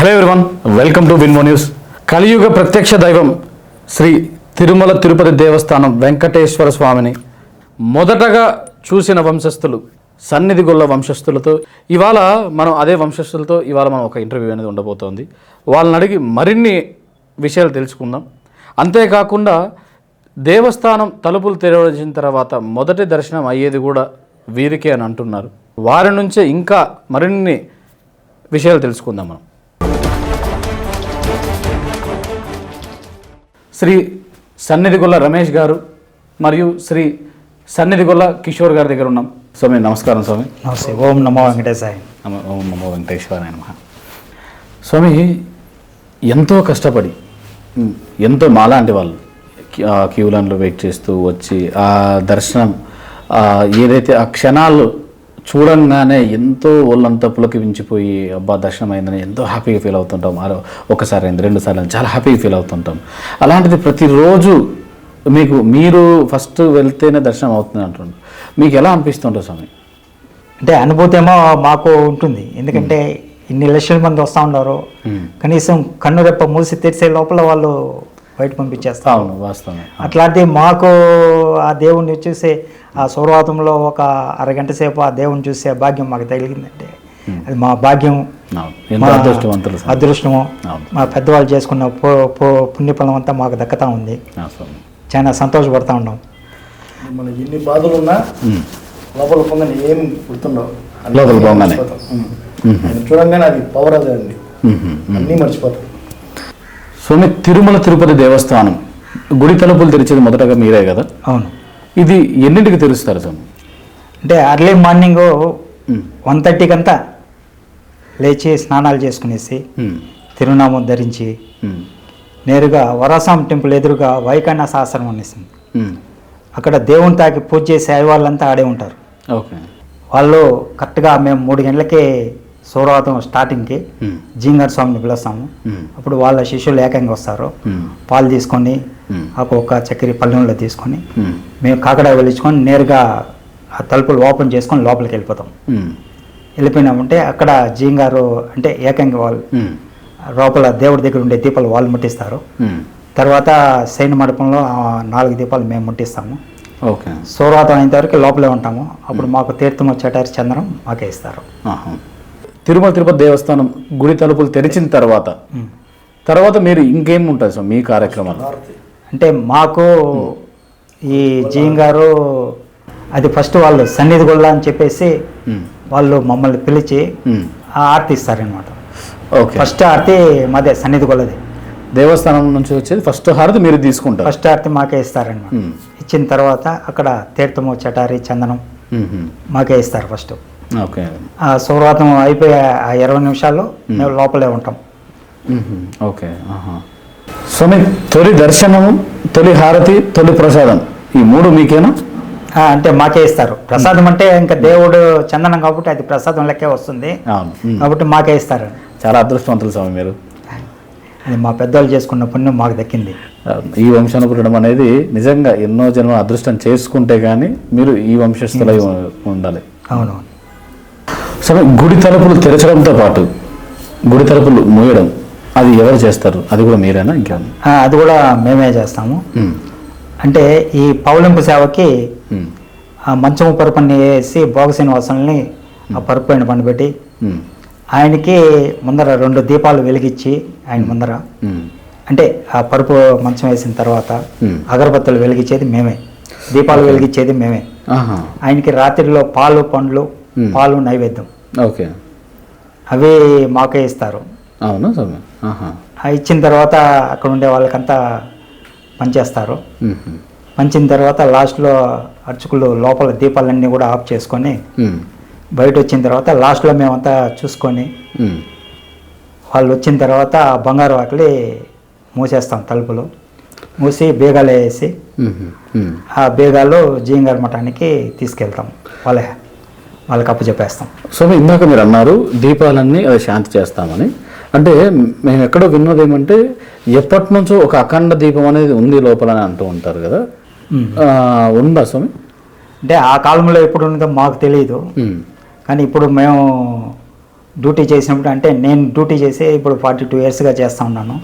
Hello everyone welcome to విన్మో news కలియుగ ప్రత్యక్ష దైవం శ్రీ తిరుమల తిరుపతి దేవస్థానం వెంకటేశ్వర స్వామిని మొదటగా చూసిన వంశస్థులు సన్నిధి గొల్ల వంశస్థులతో ఇవాళ మనం అదే వంశస్థులతో ఇవాళ మనం ఒక ఇంటర్వ్యూ అనేది ఉండబోతోంది. వాళ్ళని అడిగి మరిన్ని విషయాలు తెలుసుకుందాం. అంతేకాకుండా దేవస్థానం తలుపులు తెరవచ్చిన తర్వాత మొదటి దర్శనం అయ్యేది కూడా వీరికే అని అంటున్నారు. వారి నుంచే ఇంకా మరిన్ని విషయాలు తెలుసుకుందాం మనం. శ్రీ సన్నిధిగొల్ల రమేష్ గారు మరియు శ్రీ సన్నిధిగొల్ల కిషోర్ గారి దగ్గర ఉన్నాం. స్వామి నమస్కారం స్వామి. నమస్తే. ఓం నమో వెంకటేశాయ. నమ- ఓం నమో వెంకటేశ్వర నమ. స్వామి ఎంతో కష్టపడి ఎంతో మాలాంటి వాళ్ళు. క్యూ- లైన్లో వెయిట్ చేస్తూ వచ్చి ఆ దర్శనం ఏదైతే ఆ క్షణాలు చూడంగానే ఎంతో ఒళ్ళంతా పులకించిపోయి అబ్బా దర్శనం అయిందని ఎంతో హ్యాపీగా ఫీల్ అవుతుంటాం. ఆరో ఒకసారి అయింది రెండు సార్లు అయింది చాలా హ్యాపీగా ఫీల్ అవుతుంటాం. అలాంటిది ప్రతిరోజు మీకు మీరు ఫస్ట్ వెళ్తేనే దర్శనం అవుతుంది అంటుండ్రు మీకు ఎలా అనిపిస్తుంటుంది స్వామి? అంటే అనుభూతి ఏమో మాకు ఉంటుంది. ఎందుకంటే ఇన్ని లక్షల మంది వస్తూ ఉన్నారు. కనీసం కన్ను రెప్ప మూసి తెరిసే లోపల వాళ్ళు బయట పంపించేస్తారు. అవును వాస్తవమే. అట్లాంటి మాకు ఆ దేవుణ్ణి చూసే ఆ సౌరవాతంలో ఒక అరగంట సేపు ఆ దేవుణ్ణి చూసే భాగ్యం మాకు తగిలిందంటే. అది మా భాగ్యం. అదృష్టము. మా పెద్దవాళ్ళు చేసుకున్న పో పో పుణ్యఫలం అంతా మాకు దక్కతా ఉంది. చాలా సంతోషపడతా ఉన్నాం. మనకి ఎన్ని బాధలు ఉన్నా ఉమ్. లోపల పొందని ఏం గుర్తుండవు. లోపల. ఆయన చూడంగానే అది పవర్ అదే అండి. అన్నీ మర్చిపోతాం. స్వామి తిరుమల తిరుపతి దేవస్థానం. గుడి తలుపులు తెరిచేది మొదటగా మీరే కదా? అవును. ఇది ఎన్నింటికి తెరుస్తారు స్వామి? అంటే అర్లీ మార్నింగ్ వన్ థర్టీకి అంతా లేచి స్నానాలు చేసుకునేసి తిరునామం ధరించి నేరుగా వరాసాం టెంపుల్ ఎదురుగా వైకన్యాస ఆశ్రమం అనేసింది. అక్కడ దేవుని తాకి పూజ చేసే వాళ్ళంతా ఆడే ఉంటారు. ఓకే. వాళ్ళు కరెక్ట్గా మేము మూడు గంటలకే సౌరవాతం స్టార్టింగ్కి జీంగర్ స్వామిని పిలుస్తాము. అప్పుడు వాళ్ళ శిష్యులు ఏకంగా వస్తారు. పాలు తీసుకొని ఉమ్, ఆకు ఒక చక్కెర పల్లెంలో తీసుకొని మేము. కాకడా వెళ్ళించుకొని నేరుగా ఆ తలుపులు ఓపెన్ చేసుకొని లోపలికి వెళ్ళిపోతాం. వెళ్ళిపోయినామంటే అక్కడ జీంగారు అంటే ఏకంగా వాళ్ళు లోపల దేవుడి దగ్గర ఉండే దీపాలు వాళ్ళు ముట్టిస్తారు. తర్వాత సైన్ మండపంలో నాలుగు దీపాలు మేము ముట్టిస్తాము. ఓకే. సౌరవాతం అయిన వరకు లోపలే ఉంటాము. అప్పుడు మాకు తీర్థం వచ్చేటారు చంద్రం మాకే ఇస్తారు. తిరుమల తిరుపతి దేవస్థానం గుడి తలుపులు తెరిచిన తర్వాత తర్వాత మీరు ఇంకేం ఉంటుంది స్వామి మీ కార్యక్రమాలు? అంటే మాకు ఈ జీన్ గారు అది ఫస్ట్ వాళ్ళు సన్నిధి గొల్ల అని చెప్పేసి వాళ్ళు మమ్మల్ని పిలిచి ఆర్తి ఇస్తారనమాట ఓకే. ఫస్ట్ ఆర్తి మాదే సన్నిధి గొల్లది. దేవస్థానం నుంచి వచ్చేది ఫస్ట్ హారతి మీరు తీసుకుంటారు. ఫస్ట్ ఆర్తి మాకే ఇస్తారనమాట ఇచ్చిన తర్వాత అక్కడ తీర్థము చటారి చందనం. మాకే ఇస్తారు ఫస్ట్. ఓకే. ఆ సౌరవాతం అయిపోయే ఆ ఇరవై నిమిషాల్లో మేము లోపలే ఉంటాం. ఓకే. ఆహా. స్వామి తొలి దర్శనము తొలి హారతి తొలి ప్రసాదం. ఈ మూడు మీకేనా? అంటే మాకే ఇస్తారు. ప్రసాదం అంటే ఇంకా దేవుడు చందనం కాబట్టి అది ప్రసాదం లెక్కే వస్తుంది. కాబట్టి మాకే ఇస్తారు. చాలా అదృష్టవంతులు స్వామి మీరు. అది మా పెద్దవాళ్ళు చేసుకున్న పుణ్యం మాకు దక్కింది. ఈ వంశాన్ని పుట్టడం అనేది నిజంగా ఎన్నో జన్మ అదృష్టం చేసుకుంటే కానీ మీరు ఈ వంశస్థులై ఉ- ఉండాలి. అవును. స్వామి గుడి తలుపులు తెరచడంతో పాటు గుడి తలుపులు మూయడం అది ఎవరు చేస్తారు? అది కూడా మీరేనా? ఆ, అది కూడా మేమే చేస్తాము. అంటే ఈ పౌలింపు సేవకి మంచము పరుపుని వేసి భోగ శ్రీనివాసుల్ని ఆ పరుపు పైన పండుబెట్టి. ఆయనకి ముందర రెండు దీపాలు వెలిగించి ఆయన ముందర. అంటే ఆ పరుపు మంచం వేసిన తర్వాత. అగరబత్తులు వెలిగించేది మేమే. దీపాలు వెలిగించేది మేమే. ఆయనకి రాత్రిలో పాలు పండ్లు. పాలు నైవేద్యం. ఓకే. అవి మాకే ఇస్తారు. అవునా స్వామి ఆ ఇచ్చిన తర్వాత అక్కడ ఉండే వాళ్ళకంతా పనిచేస్తారు. పంచిన తర్వాత లాస్ట్లో అర్చకులు లోపల దీపాలన్నీ కూడా ఆఫ్ చేసుకొని. బయట వచ్చిన తర్వాత లాస్ట్లో మేమంతా చూసుకొని. వాళ్ళు వచ్చిన తర్వాత బంగారు వాకిలి మూసేస్తాం తలుపులు మూసి బీగాలు వేసి. ఆ బీగాలు జీంగార్ మఠానికి తీసుకెళ్తాం వాళ్ళ వాళ్ళకి అప్పు చెప్పేస్తాం సో ఇందాక మీరు అన్నారు దీపాలన్నీ అది శాంతి చేస్తామని అంటే మేము ఎక్కడో విన్నది ఏమంటే ఎప్పటి నుంచో ఒక అఖండ దీపం అనేది ఉంది లోపల అని అంటూ ఉంటారు కదా ఉందా స్వామి అంటే ఆ కాలంలో ఎప్పుడు ఉన్నదో మాకు తెలియదు. కానీ ఇప్పుడు మేము డ్యూటీ చేసినప్పుడు అంటే నేను డ్యూటీ చేసి ఇప్పుడు ఫార్టీ టూ ఇయర్స్గా చేస్తూ ఉన్నాను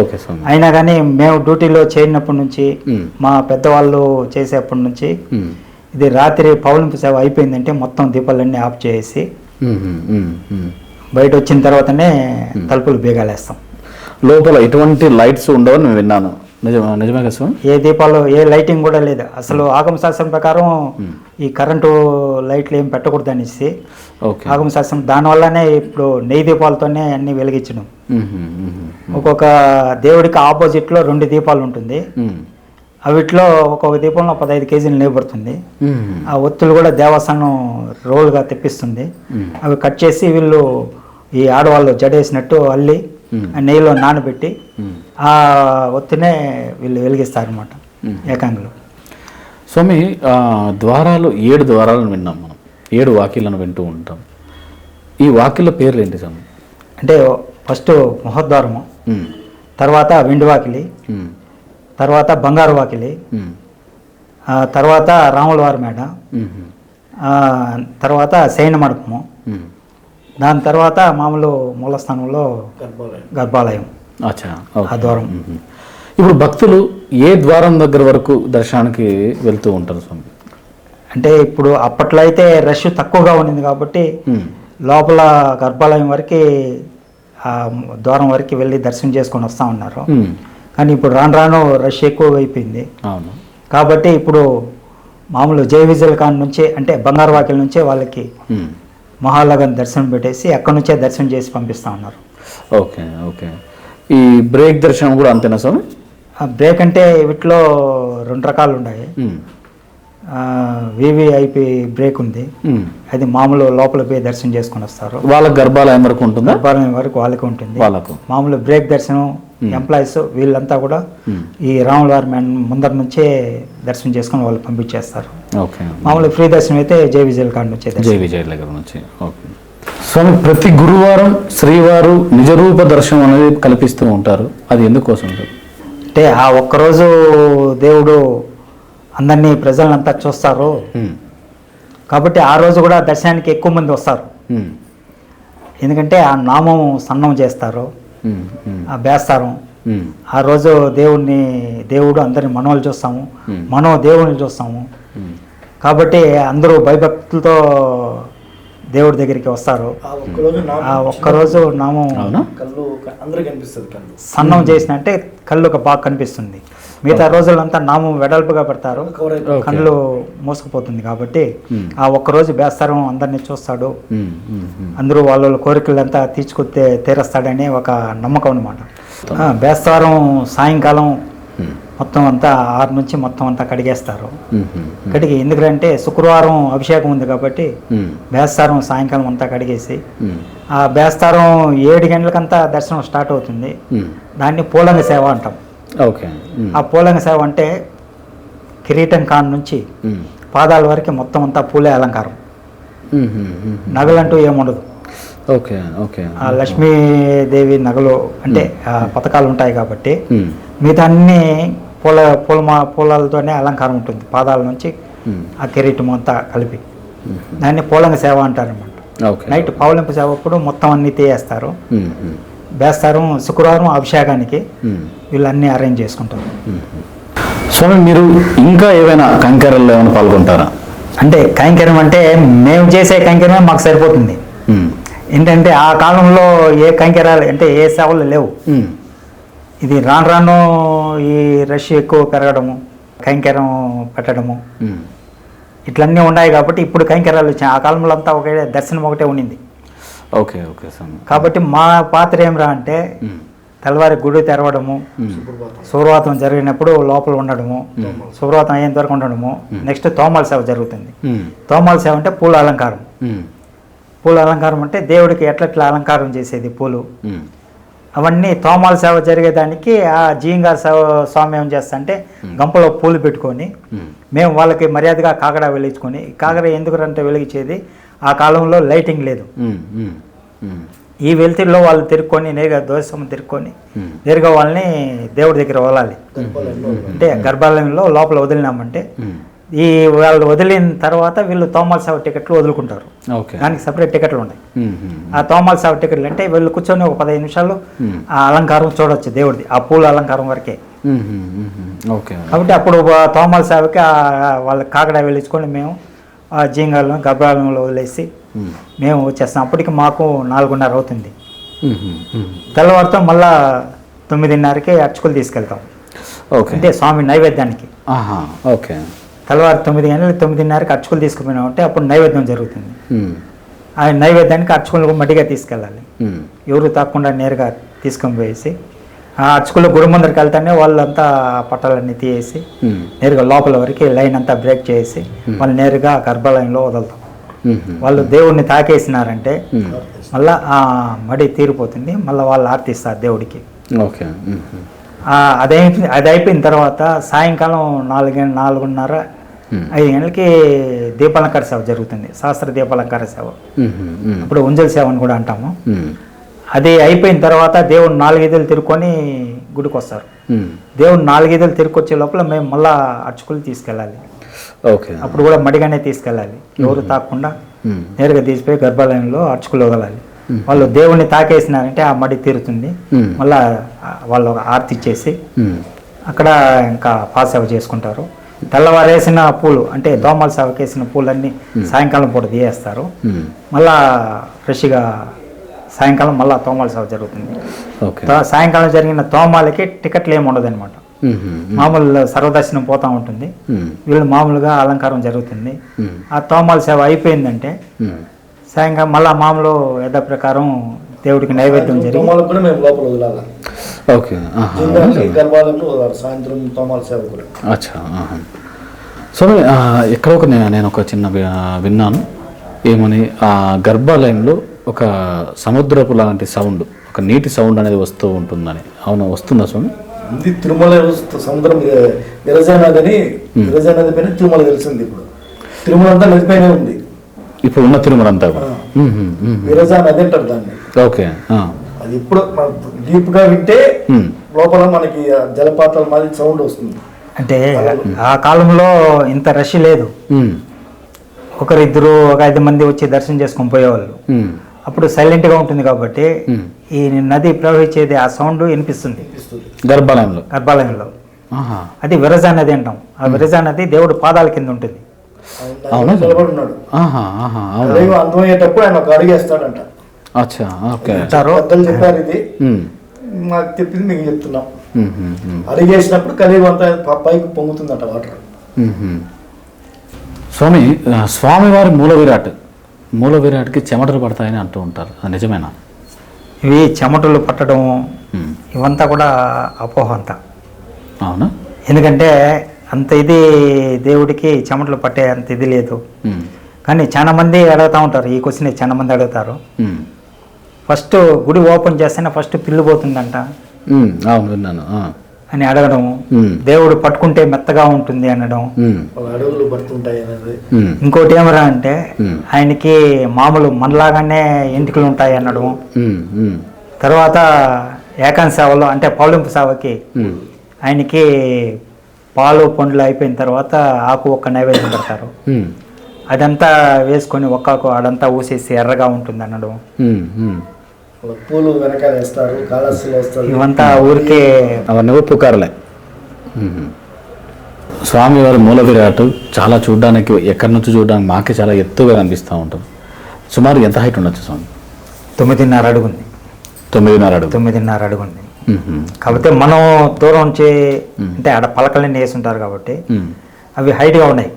ఓకే స్వామి అయినా కానీ మేము డ్యూటీలో చేరినప్పటి నుంచి. మా పెద్దవాళ్ళు చేసేప్పటి నుంచి. ఇది రాత్రి పౌలింపు సేవ అయిపోయిందంటే మొత్తం దీపాలన్నీ ఆఫ్ చేసి. బయట వచ్చిన తర్వాతనే తలుపులు బీగాలేస్తాం. లోపల ఎటువంటి లైట్స్ ఉండవని నేను విన్నాను. నిజమే కదా స్వామి? ఏ దీపాలు ఏ లైటింగ్ కూడా లేదు. అసలు ఆగమ శాస్త్రం ప్రకారం ఈ కరెంటు లైట్లు ఏం పెట్టకూడదు అనేసి ఓకే. ఆగమ శాస్త్రం దానివల్లనే ఇప్పుడు నెయ్యి దీపాలతోనే అన్ని వెలిగించడం. ఒక్కొక్క దేవుడికి ఆపోజిట్లో రెండు దీపాలు ఉంటుంది. అవిట్లో ఒక్కొక్క దీపంలో పదహైదు కేజీలు నిలబడుతుంది. ఆ ఒత్తులు కూడా దేవస్థానం రోల్గా తెప్పిస్తుంది. అవి కట్ చేసి వీళ్ళు ఈ ఆడవాళ్ళు జడేసినట్టు అల్లి నెయ్యిలో నానబెట్టి. ఆ ఒత్తినే వీళ్ళు వెలిగిస్తారనమాట ఏకాంగులు స్వామి ద్వారాలు ఏడు ద్వారాలను విన్నాం మనం ఏడు వాక్యాలను వింటూ ఉంటాం ఈ వాక్యాల పేర్లు ఏంటి స్వామి అంటే ఫస్ట్ మహోద్వారము. తర్వాత వెండి వాకిలి. తర్వాత బంగారు వాకిలి తర్వాత రాముల వారి మేడ తర్వాత శయన మండపము. దాని తర్వాత మామూలు మూలస్థానంలో గర్భాలయం గర్భాలయం అచ్చా ఓకే. ఆ ద్వారం. ఇప్పుడు భక్తులు ఏ ద్వారం దగ్గర వరకు దర్శనానికి వెళ్తూ ఉంటారు స్వామి అంటే ఇప్పుడు అప్పట్లో అయితే రష్ తక్కువగా ఉండింది కాబట్టి. లోపల గర్భాలయం వరకు ఆ ద్వారం వరకు వెళ్ళి దర్శనం చేసుకొని వస్తూ ఉన్నారు. కానీ ఇప్పుడు రాను రాను రష్ ఎక్కువ అయిపోయింది అవును కాబట్టి ఇప్పుడు మామూలు జై విజయ్ ఖాన్ నుంచే అంటే బంగారు వాకిల నుంచే వాళ్ళకి. మహాలగన్ దర్శనం పెట్టేసి అక్కడి నుంచే దర్శనం చేసి పంపిస్తూ ఉన్నారు. Okay okay. ఈ బ్రేక్ దర్శనం కూడా అంతేనా స్వామి? బ్రేక్ అంటే వీటిలో రెండు రకాలు ఉన్నాయి. వివిఐపి బ్రేక్ ఉంది. మ్మ్. అది మామూలు లోపల పోయి దర్శనం చేసుకొని వస్తారు. వాళ్ళ గర్భాలయం వరకు ఉంటుందా? గర్భాలయం వరకు వాళ్ళకి ఉంటుంది. వాళ్ళకు. మామూలు బ్రేక్ దర్శనం ఎంప్లాయీస్ వీళ్ళంతా కూడా మ్మ్. ఈ రాముల వారి మెన్ ముందర నుంచే దర్శనం చేసుకొని వాళ్ళు పంపించేస్తారు. ఓకే. మామూలు ఫ్రీ దర్శనం అయితే జై విజయ్ కాడ నుంచే జై దర్శనం విజయ్ దగ్గర నుంచి. ఓకే. స్వామి ప్రతి గురువారం శ్రీవారు నిజరూప దర్శనం అనేది కల్పిస్తూ ఉంటారు. అది ఎందుకోసం? అంటే ఆ ఒక్కరోజు దేవుడు అందరినీ ప్రజలంతా చూస్తారు. కాబట్టి ఆ రోజు కూడా దర్శనానికి ఎక్కువ మంది వస్తారు. ఎందుకంటే ఆ నామం సన్నం చేస్తారు. ఆ బేస్తారం. ఆ రోజు దేవుణ్ణి దేవుడు అందరిని మనోళ్ళు చూస్తాము. మనో దేవుని చూస్తాము. కాబట్టి అందరూ భయభక్తులతో దేవుడి దగ్గరికి వస్తారు ఆ ఒక్కరోజు నామం కళ్ళు అందరికి కనిపిస్తుంది సన్నం చేసిన అంటే కళ్ళు ఒక బాగా కనిపిస్తుంది మిగతా రోజులంతా నామం వెడల్పుగా పెడతారు. కళ్ళు మూసుకుపోతుంది కాబట్టి. ఆ ఒక్కరోజు బేస్తారం అందరినీ చూస్తాడు. అందరూ వాళ్ళ కోరికలంతా తీర్చుకొస్తే తీరస్తాడని ఒక నమ్మకం అనమాట బేస్తారం సాయంకాలం. మొత్తం అంతా ఆరు నుంచి మొత్తం అంతా కడిగేస్తారు. కడిగి ఎందుకంటే శుక్రవారం అభిషేకం ఉంది కాబట్టి. బేస్తారం సాయంకాలం అంతా కడిగేసి. ఆ బేస్తారం ఏడు గంటలకంతా దర్శనం స్టార్ట్ అవుతుంది. దాన్ని పూలంగ సేవ అంటాం ఓకే. ఆ పూలంగ సేవ అంటే కిరీటం కాన్ నుంచి. పాదాల వరకు మొత్తం అంతా పూలే అలంకారం. నగలంటూ ఏముండదు ఓకే ఓకే. ఆ లక్ష్మీదేవి నగలు అంటే పథకాలు ఉంటాయి కాబట్టి. మిగతా అన్ని పూల పూల పూలతోనే అలంకారం ఉంటుంది. పాదాల నుంచి. ఆ కిరీటం అంతా కలిపి. దాన్ని పూలంగ సేవ అంటారనమాట నైట్ పౌలింపు సేవ అప్పుడు మొత్తం అన్ని తీయేస్తారు. బేస్తారం శుక్రవారం అభిషేకానికి. వీళ్ళన్నీ అరేంజ్ చేసుకుంటారు స్వామి మీరు ఇంకా ఏవైనా కంకరల్లో ఏమైనా పాల్గొంటారా అంటే కైంకర్యం అంటే మేము చేసే కైంకర్యమే మాకు సరిపోతుంది. ఏంటంటే ఆ కాలంలో ఏ కైంకర్యాలు అంటే ఏ సేవలు లేవు. ఇది రాను రాను ఈ రష్ ఎక్కువ పెరగడము కైంకర్యం పెట్టడము. ఇట్లన్నీ ఉన్నాయి కాబట్టి ఇప్పుడు కైంకర్యాలు వచ్చాయి ఆ కాలంలో అంతా ఒకే దర్శనం ఒకటే ఉండింది ఓకే ఓకే కాబట్టి మా పాత్ర ఏమిరా అంటే. తెల్లవారి గుడి తెరవడము. సూర్యవాతం జరిగినప్పుడు లోపల ఉండడము సూర్యవాతం అయ్యేంత వరకు ఉండడము నెక్స్ట్ తోమాల సేవ జరుగుతుంది. తోమాల సేవ అంటే పూల అలంకారం. పూల అలంకారం అంటే దేవుడికి ఎట్లెట్లా అలంకారం చేసేది పూలు. అవన్నీ తోమాల సేవ జరిగేదానికి ఆ జీంగార్ సేవ స్వామి ఏం చేస్తా అంటే గంపలో పూలు పెట్టుకొని మ్మ్. వాళ్ళకి మర్యాదగా కాకడ వెలిగించుకొని కాకడ ఎందుకంటే వెలిగించేది ఆ కాలంలో లైటింగ్ లేదు. ఈ వెలుతురులో వాళ్ళు తిరుక్కొని నేరుగా దోషం తిరుక్కొని. నేరుగా వాళ్ళని దేవుడి దగ్గర వదలాలి అంటే గర్భాలయంలో లోపల వదిలినామంటే. ఈ వాళ్ళు వదిలిన తర్వాత వీళ్ళు తోమాల సేవ టికెట్లు వదులుకుంటారు. ఓకే. దానికి సపరేట్ టికెట్లు ఉన్నాయి. ఆ తోమాల సేవ టికెట్లు అంటే వీళ్ళు కూర్చొని ఒక పదిహేను నిమిషాలు ఆ అలంకారం చూడొచ్చు దేవుడిది ఆ పూల అలంకారం వరకే. కాబట్టి అప్పుడు తోమాల సేవకి ఆ వాళ్ళ కాకడ వెళ్ళించుకొని మేము ఆ జీంగాలను గర్భాలయంలో వదిలేసి మ్మ్. వచ్చేస్తాం. అప్పటికి మాకు నాలుగున్నర అవుతుంది. తెల్లవారితో మళ్ళా తొమ్మిదిన్నరకి అర్చకులు తీసుకెళ్తాం. ఓకే. అంటే స్వామి నైవేద్యానికి. ఓకే. తెల్లవారు తొమ్మిది గంటలకు తొమ్మిదిన్నరకి అర్చకులు తీసుకుపోయినా ఉంటే అప్పుడు నైవేద్యం జరుగుతుంది. ఆ నైవేద్యానికి అర్చకులు మడిగా తీసుకెళ్ళాలి. ఎవరు తాకుండా నేరుగా తీసుకొని పోయేసి ఆ అర్చకులు గుడి ముందరికి వెళ్తానే వాళ్ళంతా పట్టాలన్నీ తీసేసి. నేరుగా లోపల వరకు లైన్ అంతా బ్రేక్ చేసి వాళ్ళు నేరుగా గర్భాలయంలో వదులుతాం. వాళ్ళు దేవుడిని తాకేసినారంటే. మళ్ళా ఆ మడి తీరిపోతుంది మళ్ళీ వాళ్ళు ఆర్తిస్తారు దేవుడికి ఓకే అదై అది అయిపోయిన తర్వాత సాయంకాలం నాలుగు నాలుగున్నర. ఐదు గంటలకి దీపాలంకార సేవ జరుగుతుంది శాస్త్ర దీపాలంకార సేవ. అప్పుడు ఉంజల్ సేవ అని కూడా అంటాము. అది అయిపోయిన తర్వాత దేవుడు నాలుగైదులు తిరుక్కొని గుడికి వస్తారు. దేవుడు నాలుగైదులు తిరుక్కొచ్చే లోపల మేము మళ్ళా అర్చకులు తీసుకెళ్ళాలి. ఓకే. అప్పుడు కూడా మడిగానే తీసుకెళ్ళాలి. ఎవరు తాకుండా. నేరుగా తీసిపోయి గర్భాలయంలో అర్చకులు వదలాలి. వాళ్ళు దేవుణ్ణి తాకేసినారంటే ఆ మడి తీరుతుంది. మళ్ళా వాళ్ళు ఒక ఆర్తి ఇచ్చేసి మ్మ్. అక్కడ ఇంకా పాసేవ చేసుకుంటారు. తెల్లవారేసిన పూలు అంటే దోమల సేవకి వేసిన పూలన్నీ సాయంకాలం పూట తీయేస్తారు. మళ్ళా ఫ్రెష్గా సాయంకాలం మళ్ళా తోమాల సేవ జరుగుతుంది. సాయంకాలం జరిగిన తోమాలకి టికెట్లు ఏమి ఉండదు అనమాట మ్మ్, మ్మ్, మామూలు సర్వదర్శనం పోతూ ఉంటుంది. వీళ్ళు మామూలుగా అలంకారం జరుగుతుంది. ఆ తోమాల సేవ అయిపోయిందంటే. సాయంకాలం మళ్ళా మామూలు యథ ప్రకారం దేవుడికి నైవేద్యం జరిగి తోమాలకు కూడా మేము లోపల వదలాలి. ఓకే. ఆహా. జిందాల్ని గర్భాలయంలో వదలాలి. సాయంత్రం తోమాల సేవ కూడా. అచ్చా ఆహా. స్వామి ఆ, ఎక్కడో ఒక నేను ఒక చిన్న విన్నాను. ఏమని ఆ గర్భాలయంలో ఒక సముద్రపు లాంటి సౌండ్ ఒక నీటి సౌండ్ అనేది వస్తూ ఉంటుందని. అవును వస్తుందా స్వామి? ఇది తిరుమల సముద్రం విరజా నది అని విరజా నది పైన తిరుమల తెలిసింది ఇప్పుడు. తిరుమల అంతా నది పైన ఉంది. ఇప్పుడు ఉన్న తిరుమల అంతా. విరజా నది అంటారు దాన్ని. ఓకే ఆ. అది ఇప్పుడు డీప్గా వింటే. లోపల మనకి జలపాతాల మాదిరి సౌండ్ వస్తుంది. అంటే ఆ కాలంలో ఇంత రష్ లేదు. ఒకరిద్దరు ఒక ఐదు మంది వచ్చి దర్శనం చేసుకొని పోయేవాళ్ళు. అప్పుడు సైలెంట్గా ఉంటుంది కాబట్టి. ఈ నది ప్రవహించేది ఆ సౌండ్ వినిపిస్తుంది. గర్భాలయంలో. గర్భాలయంలో. ఆహా. అది విరజా నది అంటాం. ఆ విరజా నది దేవుడు పాదాల కింద ఉంటుంది. అందమయ్యేటప్పుడు ఆయన ఒక అడుగు వేస్తాడంట. అచ్చా ఓకే. అంటారు పెద్దలు చెప్పారు ఇది. మాకు చెప్పింది మీకు చెప్తున్నాం. అడిగేసినప్పుడు కలిగి అంతా పైకి పొంగుతుందంట వాటర్. స్వామి స్వామివారి మూల విరాట్. మూల విరాట్కి చెమటలు పడతాయని అంటూ ఉంటారు అది నిజమేనా ఇవి చెమటలు పట్టడం. ఇవంతా కూడా అపోహ అంతా అవునా ఎందుకంటే అంత ఇది దేవుడికి చెమటలు పట్టే అంత ఇది లేదు. కానీ చాలా మంది అడుగుతూ ఉంటారు ఈ క్వశ్చన్ చాలా మంది అడుగుతారు. ఫస్ట్ గుడి ఓపెన్ చేస్తేనే ఫస్ట్ పిల్లు పోతుందంట. అవును విన్నాను. అని అడగడం. దేవుడు పట్టుకుంటే మెత్తగా ఉంటుంది అనడం అడుగులు పడుతుంటాయి. ఇంకోటి ఏమరా అంటే. ఆయనకి మామూలు మనలాగానే ఎంటికలు ఉంటాయి అనడం. తర్వాత ఏకాంత సేవలో అంటే పౌలింపు సేవకి. ఆయనకి పాలు పండ్లు అయిపోయిన తర్వాత ఆకు ఒక్క నైవేద్యం పెడతారు. అదంతా వేసుకొని ఒక్కాకు అదంతా ఊసేసి ఎర్రగా ఉంటుంది అనడం పూలు వెనకాల వేస్తారు వేస్తారు. ఇవంతా ఊరికే అవన్నీ పుకారులే. స్వామివారి మూల విరాట్ చాలా చూడడానికి ఎక్కడి నుంచి చూడడానికి మాకే చాలా ఎత్తుగా కనిపిస్తూ ఉంటుంది. సుమారు ఎంత హైట్ ఉండొచ్చు స్వామి? తొమ్మిదిన్నర అడుగుంది తొమ్మిదిన్నర అడుగు. తొమ్మిదిన్నర అడుగుంది. కాకపోతే మనం దూరం నుంచి అంటే ఆడ పలకలన్నీ వేసి ఉంటారు కాబట్టి. అవి హైట్గా ఉన్నాయి.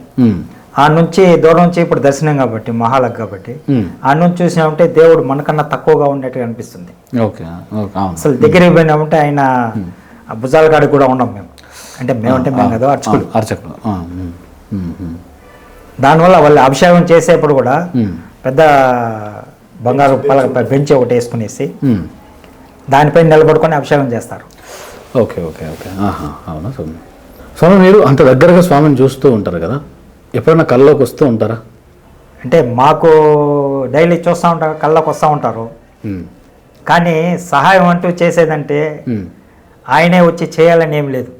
ఆ నుంచి దూరం నుంచి ఇప్పుడు దర్శనం కాబట్టి మహాలకు కాబట్టి. ఆ నుంచి చూసినామంటే దేవుడు మనకన్నా తక్కువగా ఉన్నట్టుగా అనిపిస్తుంది. అసలు దగ్గరికి పోయినామంటే ఆయన భుజాల కాడికి కూడా ఉన్నాం మేము. అంటే మేమంటే మేము కదా అర్చకులు. అర్చకులు. దానివల్ల వాళ్ళు అభిషేకం చేసేప్పుడు కూడా. పెద్ద బంగారు పలక బెంచ్ ఒకటి వేసుకునేసి మ్మ్. దానిపైన నిలబడుకొని అభిషేకం చేస్తారు. Okay okay okay. అవునా స్వామి? స్వామి మీరు అంత దగ్గరగా స్వామిని చూస్తూ ఉంటారు కదా? ఎప్పుడైనా కల్లోకి వస్తూ ఉంటారా? అంటే మాకు డైలీ చూస్తూ ఉంటారు కళ్ళకు వస్తూ ఉంటారు. కానీ సహాయం అంటూ చేసేదంటే. ఆయనే వచ్చి చేయాలని ఏం లేదు.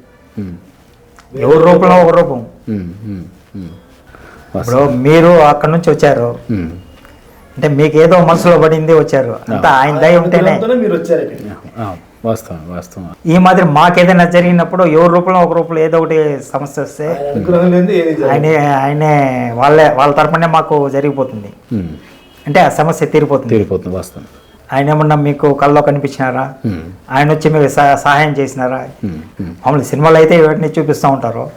ఎవరి రూపంలో ఒక రూపం. ఇప్పుడు మీరు అక్కడ నుంచి వచ్చారు. అంటే మీకు ఏదో మనసులో పడింది వచ్చారు. అంతా ఆయన దయ ఉంటేనే. మీరు వచ్చారు వాస్తవం వాస్తవం. ఈ మాదిరి మాకేదైనా జరిగినప్పుడు ఎవరి రూపంలో ఒక రూపంలో ఏదో ఒకటి సమస్య వస్తే ఆయన. ఆయనే వాళ్ళే వాళ్ళ తరపునే మాకు జరిగిపోతుంది. అంటే ఆ సమస్య తీరిపోతుంది. తీరిపోతుంది వాస్తవం. ఆయన ఏమన్నా మీకు కల్లో కనిపించినారా. ఆయన వచ్చి మీకు సహ- సహాయం చేసినారా. మామూలు సినిమాలు అయితే ఇవన్నీ చూపిస్తూ ఉంటారు.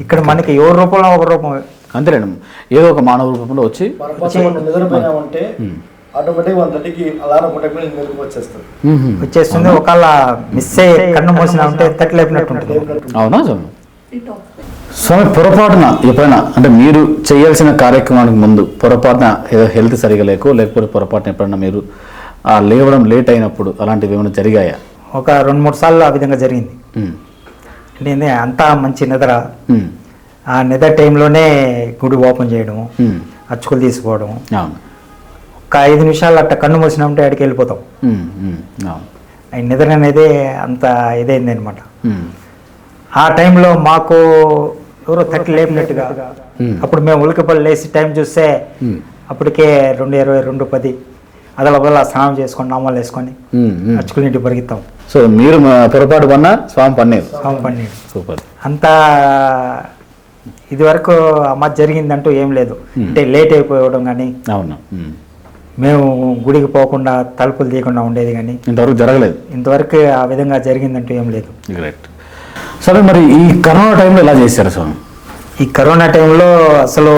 ఇక్కడ మనకి ఎవరి రూపంలో ఒక రూపం? అంతేనండి ఏదో ఒక మానవ రూపంలో వచ్చి పొరపాటున మనం నిద్రపోయినామంటే ఆటోమేటిక్ వన్ థర్టీకి అలారం కొట్టకపోయి మెలకు వచ్చేస్తుంది. ఉమ్. వచ్చేస్తుంది ఒకవేళ మిస్ అయ్యి కన్ను మూసినా ఉంటే తట్లేపినట్టు ఉంటుంది. అవునా స్వామి పొరపాటున ఎప్పుడైనా అంటే మీరు చేయాల్సిన కార్యక్రమానికి ముందు పొరపాటున ఏదో హెల్త్ సరిగా లేకో లేకపోతే పొరపాటున ఎప్పుడైనా మీరు ఆ లేవడం లేట్ అయినప్పుడు అలాంటివి ఏమైనా జరిగాయా? ఒక రెండు మూడు సార్లు ఆ విధంగా జరిగింది. అంటే ఏంది, అంతా మంచి నిద్ర. ఆ నిద్ర టైంలోనే గుడి ఓపెన్ చేయడము. అచ్చుకులు తీసుకోవడం అవును. ఒక ఐదు నిమిషాలు అట్ట కన్ను మూసినామంటే అడికి వెళ్ళిపోతాం నిద్ర అనేది అంత ఇదైంది అనమాట. ఆ టైంలో మాకు ఎవరో తట్టి లేపినట్టుగా. అప్పుడు మేము ఉలికపల్లి లేచి టైం చూస్తే. అప్పటికే రెండు ఇరవై రెండు పది అదల వల్ల స్నానం చేసుకొని నామాలు వేసుకొని. అచ్చుకుని ఇంటికి పరిగెత్తాం సో మీరు పొరపాటు పన్నా స్వామి పన్నీరు స్వామి పన్నీరు సూపర్ అంతా ఇది వరకు అమ్మ జరిగిందంటూ ఏం లేదు అంటే లేట్ అయిపోవడం కానీ అవును. మేము గుడికి పోకుండా తలుపులు తీయకుండా ఉండేది కానీ ఇంతవరకు జరగలేదు ఇంతవరకు ఆ విధంగా జరిగిందంటూ ఏం లేదు సరే మరి ఈ కరోనా టైంలో ఎలా చేశారు స్వామి ఈ కరోనా టైంలో అసలు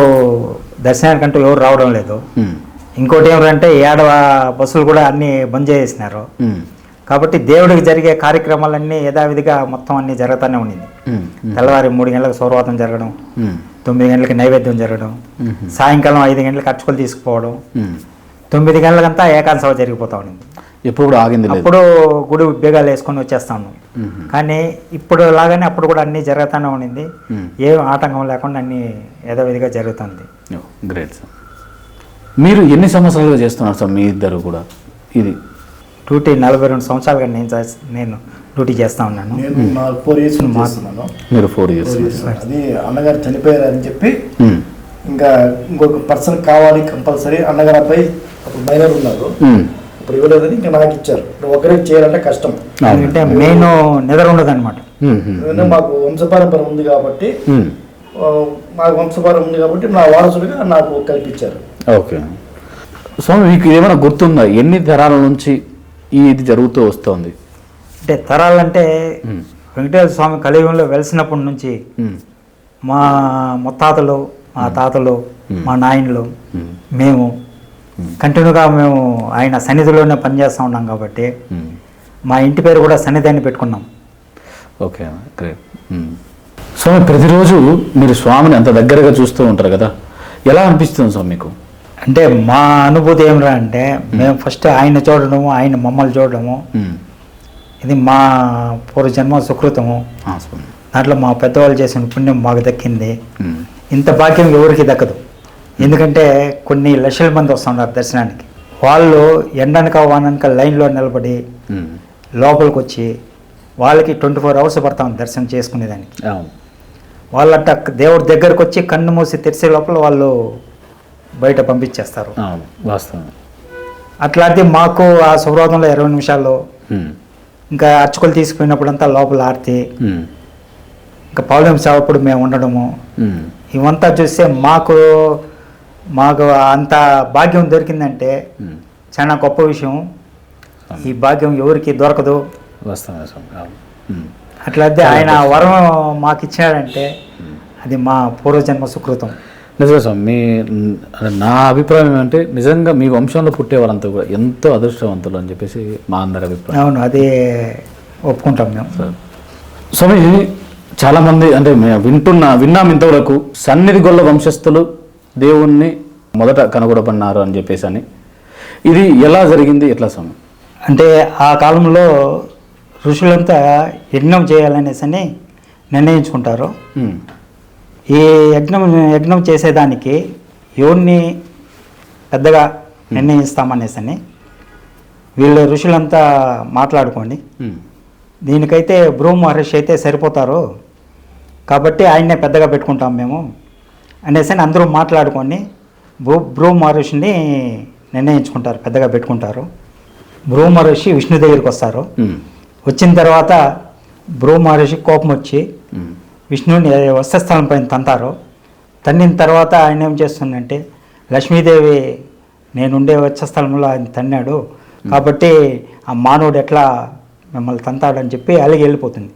దర్శనానికంటూ ఎవరు రావడం లేదు ఉమ్. ఇంకోటి ఏమిటంటే ఏడవ బస్సులు కూడా అన్నీ బంద్ చేసేసినారు ఉమ్. కాబట్టి దేవుడికి జరిగే కార్యక్రమాలన్నీ యథావిధిగా మొత్తం అన్నీ జరుగుతూనే ఉండింది. ఉమ్. తెల్లవారి మూడు గంటలకు సౌరవాతం జరగడం. తొమ్మిది గంటలకి నైవేద్యం జరగడం. సాయంకాలం ఐదు గంటలకు అర్చకులు తీసుకుపోవడం. తొమ్మిది గంటలకంతా ఏకాంత సభ జరిగిపోతా ఉండింది. ఎప్పుడు కూడా ఆగింది లేదు. అప్పుడు గుడి బేగాలు వేసుకొని వచ్చేస్తా ఉన్నాం ఉమ్. కానీ ఇప్పుడు లాగానే అప్పుడు కూడా అన్నీ జరుగుతూనే ఉండింది. ఏం ఆటంకం లేకుండా అన్నీ యథావిధిగా జరుగుతుంది. Great sir. మీరు ఎన్ని సంవత్సరాలుగా చేస్తున్నారు సార్ మీ ఇద్దరు కూడా? ఇది. డ్యూటీ నలభై రెండు సంవత్సరాలుగా నేను చేస్- నేను డ్యూటీ చేస్తా ఉన్నాను. నేను ఫోర్ ఇయర్స్ మీరు ఫోర్ ఇయర్స్ ఫోర్ ఇయర్స్ అది అన్నగారు చనిపోయారు అని చెప్పి ఇంకా ఇంకొక పర్సన్ కావాలి కంపల్సరీ అన్నగారు అబ్బాయి అప్పుడు మైనర్ ఉన్నారు. ఇప్పుడు ఇవ్వలేదని ఇంకా నాకు ఇచ్చారు ఇప్పుడు ఒకరికి చేయాలంటే కష్టం. ఎందుకంటే మెయిన్ నిద్ర ఉండదు అనమాట మాకు వంశపారంపర ఉంది కాబట్టి మాకు వంశపారం ఉంది కాబట్టి నా వారసుడిగా నాకు కల్పించారు. ఓకే. స్వామి మీకు ఏమైనా గుర్తుందా? ఎన్ని తరాల నుంచి ఈ ఇది జరుగుతూ వస్తుంది? అంటే తరాలంటే. వెంకటేశ్వర స్వామి కలియుగంలో వెలిసినప్పటి నుంచి. మా ముత్తాతలు మా తాతలు మా నాయనలు. మేము కంటిన్యూగా మేము ఆయన సన్నిధిలోనే పనిచేస్తూ ఉన్నాం కాబట్టి ఉమ్. మా ఇంటి పేరు కూడా సన్నిధి అని పెట్టుకున్నాం. ఓకే గ్రేట్ మ్మ్. స్వామి ప్రతిరోజు మీరు స్వామిని అంత దగ్గరగా చూస్తూ ఉంటారు కదా? ఎలా అనిపిస్తుంది స్వామి మీకు? అంటే మా అనుభూతి ఏమిరా అంటే మేము ఫస్ట్ ఆయన చూడడము ఆయన మమ్మల్ని చూడడము. ఇది మా పూర్వజన్మ సుకృతము. ఆ, స్వామి. దాంట్లో మా పెద్దవాళ్ళు చేసిన పుణ్యం మాకు దక్కింది. ఇంత భాగ్యం ఎవరికి దక్కదు. ఎందుకంటే కొన్ని లక్షల మంది వస్తున్నారు దర్శనానికి వాళ్ళు ఎండనక వాననక లైన్లో నిలబడి. లోపలికి వచ్చి వాళ్ళకి ట్వంటీ ఫోర్ అవర్స్ పడతాం దర్శనం చేసుకునేదానికి వాళ్ళట దేవుడి దగ్గరకు వచ్చి కన్ను మూసి తెరిసే లోపల వాళ్ళు బయట పంపించేస్తారు వాస్తవం అట్లాంటి మాకు ఆ సుబ్రతంలో ఇరవై నిమిషాల్లో. ఇంకా అర్చకులు తీసుకుపోయినప్పుడంతా లోపల ఆర్తి మ్మ్. ఇంకా పౌర్ణం సేవప్పుడు మేము ఉండడము. ఇవంతా చూస్తే మాకు మాకు అంత భాగ్యం దొరికిందంటే. చాలా గొప్ప విషయం. ఈ భాగ్యం ఎవరికి దొరకదు. అట్లయితే ఆయన వరం మాకు ఇచ్చాడంటే అది మా పూర్వజన్మ సుకృతం. నిజమే స్వామి. మీ నా అభిప్రాయం ఏమంటే నిజంగా మీ వంశంలో పుట్టే వాళ్ళంతా కూడా ఎంతో అదృష్టవంతులు అని చెప్పేసి మా అందరి అభిప్రాయం. అవును అది ఒప్పుకుంటాం మేము. స్వామి చాలామంది అంటే మేము వింటున్న విన్నాం ఇంతవరకు సన్నిధి గొల్ల వంశస్థులు దేవుణ్ణి మొదట కనుగొనబడినారు అని చెప్పేసి అని. ఇది ఎలా జరిగింది? ఎట్లా స్వామి? అంటే ఆ కాలంలో ఋషులంతా యజ్ఞం చేయాలనేసి అని నిర్ణయించుకుంటారు. ఈ యజ్ఞం యజ్ఞం చేసేదానికి ఎవరిని పెద్దగా నిర్ణయిస్తామనేసి అని వీళ్ళు ఋషులంతా మాట్లాడుకోండి. దీనికైతే భ్రూ మహర్షి అయితే సరిపోతారు. కాబట్టి ఆయన్నే పెద్దగా పెట్టుకుంటాం మేము. అనేసి అని అందరూ మాట్లాడుకొని భూ భ్రూ మహర్షిని నిర్ణయించుకుంటారు పెద్దగా పెట్టుకుంటారు. భ్రూ మహర్షి విష్ణు దగ్గరికి వస్తారు. ఉమ్, వచ్చిన తర్వాత భ్రూ మహర్షి కోపం వచ్చి ఉమ్, విష్ణువుని వస్తస్థలం పైన తంతారు. తన్నిన తర్వాత ఆయన ఏం చేస్తుందంటే లక్ష్మీదేవి నేనుండే వక్షస్థలంలో ఆయన తన్నాడు. కాబట్టి ఆ మానవుడు ఎట్లా మిమ్మల్ని తంతాడని చెప్పి అలిగి వెళ్ళిపోతుంది.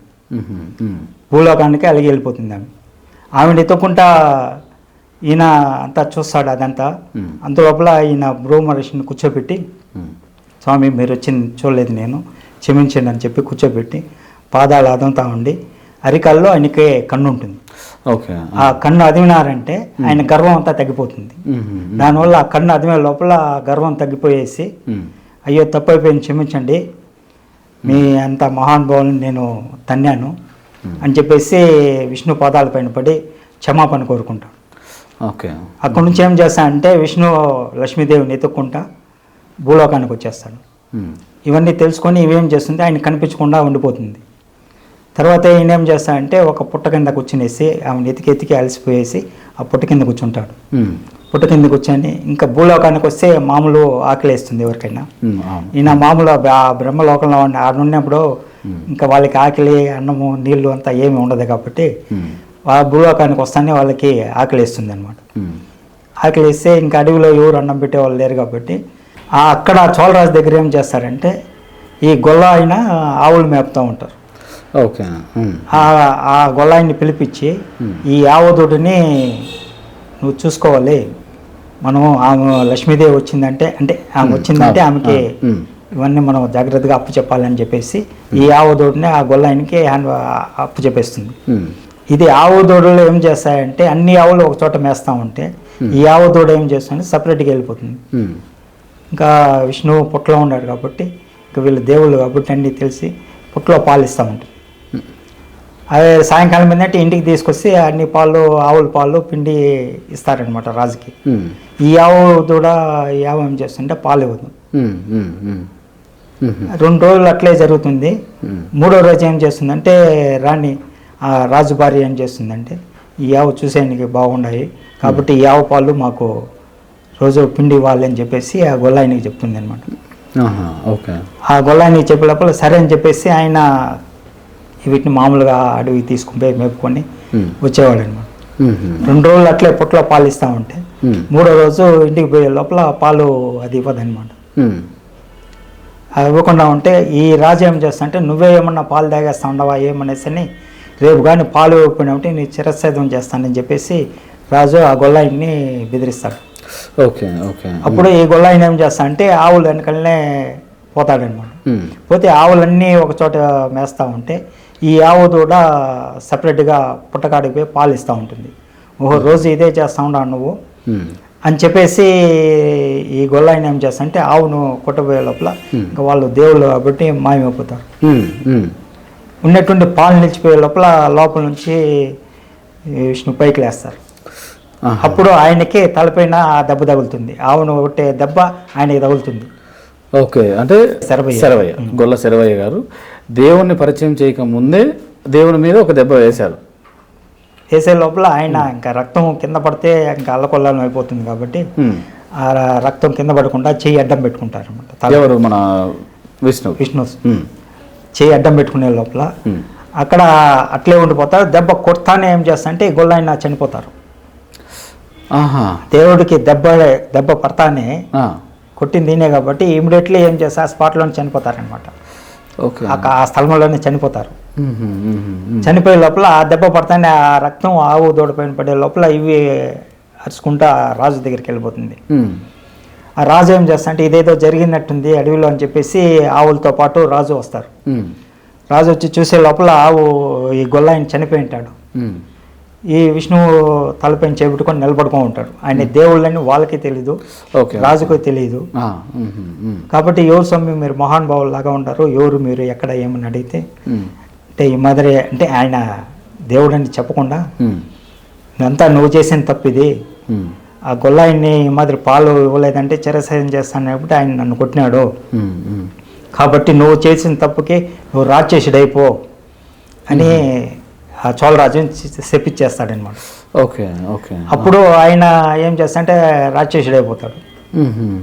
భూలోకానికి అలిగి వెళ్ళిపోతుంది ఆమె. ఆమెను ఎత్తుకుంటా ఈయన అంతా చూస్తాడు అదంతా. అంతలోపల ఈయన భ్రూ మహర్షిని కూర్చోబెట్టి స్వామి మీరు వచ్చింది చూడలేదు నేను క్షమించండి అని చెప్పి కూర్చోబెట్టి పాదాలు అదంతా ఉండి అరికాల్లో ఆయనకి కన్ను ఉంటుంది. ఓకే. ఆ కన్ను అదిమినారంటే ఆయన గర్వం అంతా తగ్గిపోతుంది. దానివల్ల ఆ కన్ను అదిమే లోపల గర్వం తగ్గిపోయేసి అయ్యో తప్పైపోయింది క్షమించండి. మీ అంత మహానుభావుని నేను తన్నాను అని చెప్పేసి విష్ణు పాదాల పైన పడి క్షమాపణ కోరుకుంటాడు. ఓకే. అక్కడి నుంచి ఏం చేస్తాడంటే విష్ణు లక్ష్మీదేవిని ఎత్తుక్కుంటా భూలోకానికి వచ్చేస్తాడు. ఇవన్నీ తెలుసుకొని ఇవేం చేస్తుంది? ఆయన కనిపించకుండా ఉండిపోతుంది. తర్వాత ఈయన ఏం చేస్తాడంటే ఒక పుట్ట కింద కూర్చునేసి ఆమెను ఎతికి ఎతికి అలసిపోయేసి ఆ పుట్ట కింద కూర్చుంటాడు. పుట్ట కింద కూర్చొని ఇంకా భూలోకానికి వస్తే మామూలు ఆకలేస్తుంది ఎవరికైనా. ఈయన మామూలు ఆ బ్ర- ఆ బ్రహ్మలోకంలో ఉన్న ఆడ ఉన్నప్పుడు ఇంకా వాళ్ళకి ఆకలి అన్నము నీళ్ళు అంతా ఏమి ఉండదు కాబట్టి ఆ భూలోకానికి వస్తానే వాళ్ళకి ఆకలిస్తుంది అనమాట ఉమ్, ఆకలిస్తే ఇంకా అడవిలో ఎవరు అన్నం పెట్టేవాళ్ళు లేరు కాబట్టి ఆ అక్కడ చోళరాజు దగ్గర ఏం చేస్తారంటే ఈ గొల్ల ఆయన ఆవులు మేపుతూ ఉంటారు. ఓకే. ఆ గొల్లాయిని పిలిపించి ఈ ఆవుదుడిని నువ్వు చూసుకోవాలి. మనం ఆమె లక్ష్మీదేవి వచ్చిందంటే అంటే ఆమె వచ్చిందంటే ఆమెకి ఇవన్నీ మనం జాగ్రత్తగా అప్పు చెప్పాలని చెప్పేసి ఈ ఆవుదోడిని ఆ గొల్లాయినికి హ్యాండ్ అప్పు చెప్పేస్తుంది. ఇది ఆవు దూడలు ఏం చేస్తాయంటే అన్ని ఆవులు ఒక చోట మేస్తూ ఉంటే ఈ ఆవు దూడ ఏం చేస్తుందంటే సపరేట్గా వెళ్ళిపోతుంది. ఇంకా విష్ణువు పుట్టలో ఉన్నాడు కాబట్టి ఇంకా వీళ్ళు దేవుళ్ళు కాబట్టి అన్నీ తెలిసి పుట్టలో పాలు ఇస్తూ ఉంటారు. అదే సాయంకాలం ఏంటంటే ఇంటికి తీసుకొచ్చి అన్ని పాలు ఆవుల పాలు పిండి ఇస్తారనమాట రాజుకి. ఈ ఆవు దూడ ఈ ఆవు ఏం చేస్తుంటే పాలు ఇవ్వదు. రెండు రోజులు అట్లే జరుగుతుంది. మూడో రోజు ఏం చేస్తుందంటే రాణి ఆ రాజు భార్య ఏం చేస్తుందంటే ఈ ఆవు చూసేందుకు బాగున్నాయి కాబట్టి ఈ ఆవు పాలు మాకు రోజు పిండి ఇవ్వాలి అని చెప్పేసి ఆ గొల్లాయనికి చెప్తుంది అనమాట ఓకే. ఆ గొల్లాయనికి చెప్పే లోపల సరే అని చెప్పేసి ఆయన వీటిని మామూలుగా అడవికి తీసుకుని పోయి మేపుకొని వచ్చేవాడు అనమాట రెండు రోజులు అట్లే పుట్లో పాలు ఇస్తా ఉంటే మూడో రోజు ఇంటికి పోయే లోపల పాలు అది ఇవ్వదన్నమాట. ఉమ్, అది ఇవ్వకుండా ఉంటే ఈ రాజు ఏం చేస్తా నువ్వే ఏమన్నా పాలు తాగేస్తా ఉండవా ఏమనేసి అని రేపు కానీ పాలు ఇవ్వకపోయినా ఉంటే నీ చిరస్థేదం చేస్తానని చెప్పేసి రాజు ఆ గొల్లాయిని బెదిరిస్తాడు. Okay okay. అప్పుడు ఈ గొల్లాయిని ఏం చేస్తా అంటే ఆవులు వెనకలనే పోతాడనమాట. పోతే ఆవులన్నీ ఒక చోట మేస్తూ ఉంటే ఈ ఆవు దూడ సపరేట్గా పుట్టకాడికి పోయి పాలు ఇస్తూ ఉంటుంది. ఓహో రోజు ఇదే చేస్తా ఉన్నావు నువ్వు? అని చెప్పేసి ఈ గొల్లాయిని ఏం చేస్తా అంటే ఆవును కొట్టబోయే లోపల ఇంకా వాళ్ళు దేవుళ్ళు కాబట్టి మాయమైపోతారు. ఉన్నటువంటి పాలు నిలిచిపోయే లోపల లోపల నుంచి విష్ణు పైకి లేస్తారు అప్పుడు ఆయనకి తలపైన ఆ దెబ్బ తగులుతుంది. ఆవును కొట్టే దెబ్బ ఆయనకి తగులుతుంది. ఓకే. అంటే శరభయ్య. శరవయ్య గొల్ల శరవయ్య గారు దేవుణ్ణి పరిచయం చేయక ముందే దేవుని మీద ఒక దెబ్బ వేశారు. వేసే లోపల ఆయన ఇంకా రక్తం కింద పడితే ఇంకా అల్లకొల్లం అయిపోతుంది కాబట్టి ఆ రక్తం కింద పడకుండా చెయ్యి అడ్డం పెట్టుకుంటారు అనమాట ఎవరు? మన విష్ణు. విష్ణు. చెయ్యి అడ్డం పెట్టుకునే లోపల అక్కడ అట్లే ఉండిపోతారు. దెబ్బ కొడతానే ఏం చేస్తారంటే ఈ గొల్లాయన చనిపోతారు. దేవుడికి దెబ్బ దెబ్బ పడతానే కొట్టింది దీనే కాబట్టి ఇమీడియట్లీ ఏం చేస్తారు ఆ స్పాట్లోనే చనిపోతారనమాట ఆ స్థలంలోనే చనిపోతారు. చనిపోయే లోపల ఆ దెబ్బ పడతానే ఆ రక్తం ఆవు దూడ పైన పడే లోపల ఇవి అరుచుకుంటా రాజు దగ్గరికి వెళ్ళిపోతుంది. ఆ రాజు ఏం చేస్తా అంటే ఇదేదో జరిగినట్టుంది అడవిలో అని చెప్పేసి ఆవులతో పాటు రాజు వస్తారు. రాజు వచ్చి చూసే లోపల ఆవు ఈ గొల్లాయన చనిపోయి ఉంటాడు. ఈ విష్ణువు తలపైన చేపెట్టుకొని నిలబడుకొని ఉంటాడు. ఆయన దేవుళ్ళని వాళ్ళకి తెలీదు ఓకే. రాజుకు తెలియదు కాబట్టి ఎవరు స్వామి మీరు మహానుభావులు లాగా ఉంటారు. ఎవరు మీరు ఎక్కడ ఏమని అడిగితే అంటే ఈ మాదిరి అంటే ఆయన దేవుడని చెప్పకుండా ఇదంతా నువ్వు చేసిన తప్పు ఇది ఉమ్, ఆ గొల్లాయిని ఈ మాదిరి పాలు ఇవ్వలేదంటే చిరసేదం చేస్తాను కాబట్టి ఆయన నన్ను కొట్టినాడు కాబట్టి నువ్వు చేసిన తప్పుకి నువ్వు రాక్షసుడైపో అని ఆ చోళరాజు చెప్పించేస్తాడనమాట ఓకే ఓకే అప్పుడు ఆయన ఏం చేస్తాడంటే రాక్షసుడు అయిపోతాడు మ్మ్.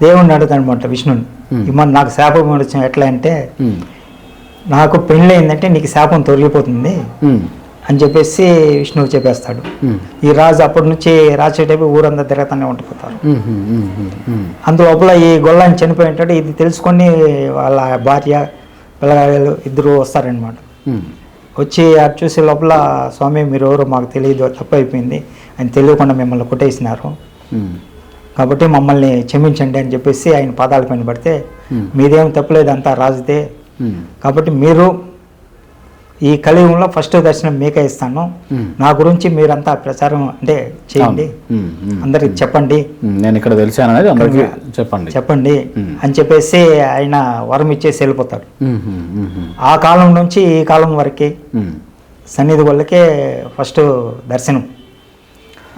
దేవుణ్ణి అడుగుతాడు అనమాట విష్ణుని. ఇమ్మ నాకు శాపం వచ్చిన ఎట్లా అంటే. నాకు పెళ్ళి అయిందంటే నీకు శాపం తొలగిపోతుంది. అని చెప్పేసి విష్ణువు చెప్పేస్తాడు. ఈ రాజు అప్పటి నుంచి రాచేటప్పుడు ఊరంతా తిరగతానే ఉండిపోతారు. అందులోపల ఈ గొల్లాన్ని చనిపోయి ఉంటాడు ఇది తెలుసుకొని వాళ్ళ భార్య పిల్లగాళ్ళు ఇద్దరు వస్తారనమాట. వచ్చి అది చూసే లోపల స్వామి మీరు ఎవరో మాకు తెలియదు తప్పు అయిపోయింది అని తెలియకుండా మిమ్మల్ని కొట్టేసినారు. కాబట్టి మమ్మల్ని క్షమించండి అని చెప్పేసి ఆయన పాదాల పైన పడితే. మీదేం తప్పులేదు అంతా రాజుదే. కాబట్టి మీరు ఈ కలియుగంలో ఫస్ట్ దర్శనం మీకే ఇస్తాను. నా గురించి మీరంతా ప్రచారం అంటే చేయండి. అందరికి చెప్పండి. నేను ఇక్కడ తెలిసాను అనేది అందరికీ చెప్పండి చెప్పండి. అని చెప్పేసి ఆయన వరం ఇచ్చేసి వెళ్ళిపోతాడు. ఆ కాలం నుంచి ఈ కాలం వరకే. సన్నిధి వాళ్ళకే ఫస్ట్ దర్శనం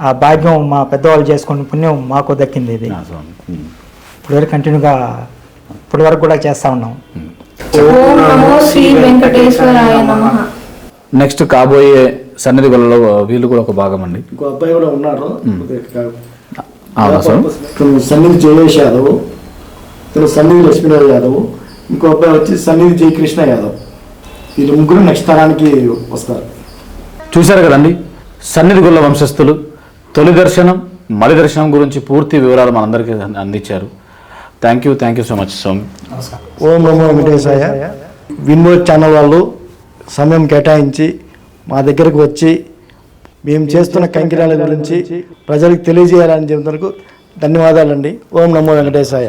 ఆ భాగ్యం మా పెద్దవాళ్ళు చేసుకున్న పుణ్యం మాకు దక్కింది ఇది ఆ, స్వామి. మ్మ్. ఇప్పుడు వరకు కంటిన్యూగా ఇప్పటి వరకు కూడా చేస్తూ ఉన్నాం ఓం నమో శ్రీ వెంకటేశ్వరాయ నమః. నెక్స్ట్ కాబోయే సన్నిధి గొల్లలో వీళ్ళు కూడా ఒక భాగం అండి ఇంకో అబ్బాయి కూడా ఉన్నారు. అవునా సార్. ఇతను సన్నిధి జయేష్ యాదవ్ ఇతను సన్నిధి లక్ష్మీరావు యాదవ్ ఇంకో అబ్బాయి వచ్చి సన్నిధి జయకృష్ణ యాదవ్. వీళ్ళు ముగ్గురు నెక్స్ట్ తరానికి వస్తారు. చూశారు కదండి? సన్నిధి గొల్ల వంశస్థులు తొలి దర్శనం మలి దర్శనం గురించి పూర్తి వివరాలు మనందరికీ అందించారు. Thank you thank you so much స్వామి ఓం నమో వెంకటేశాయ. విన్నోద్ ఛానల్ వాళ్ళు సమయం కేటాయించి మా దగ్గరకు వచ్చి మేము చేస్తున్న కంకిరాల గురించి ప్రజలకు తెలియజేయాలని చెప్పినందుకు ధన్యవాదాలండి. ఓం నమో వెంకటేశాయ.